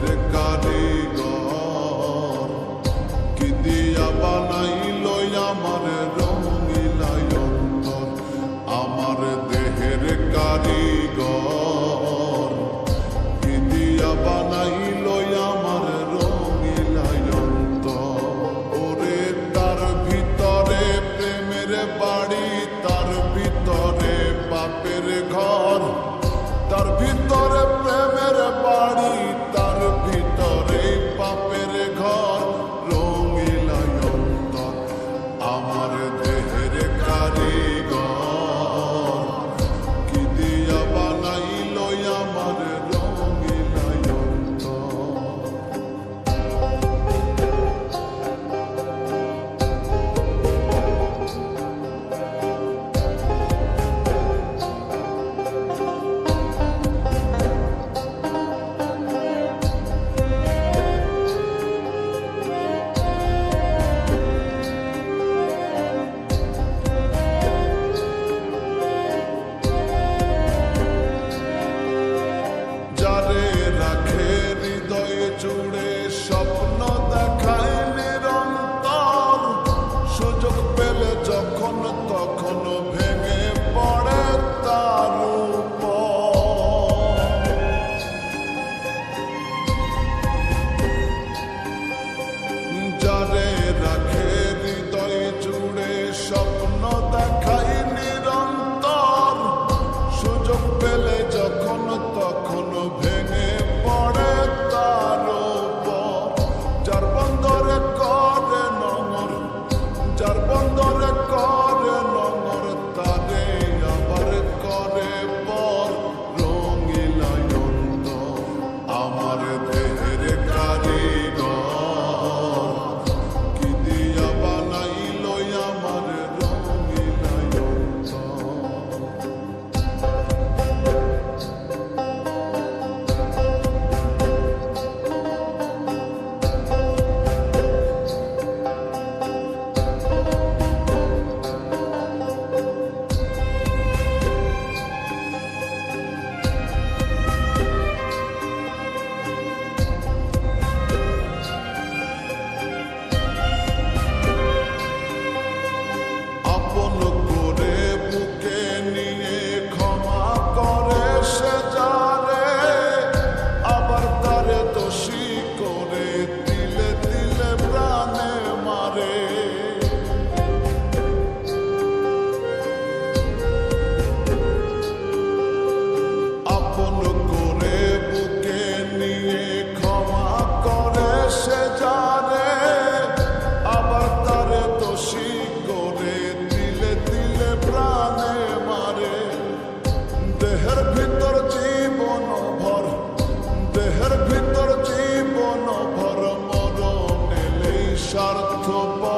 the God. দেহের ভিতর জীবন ভর দেহের ভিতর জীবন ভর মরণ এলেই স্বার্থপর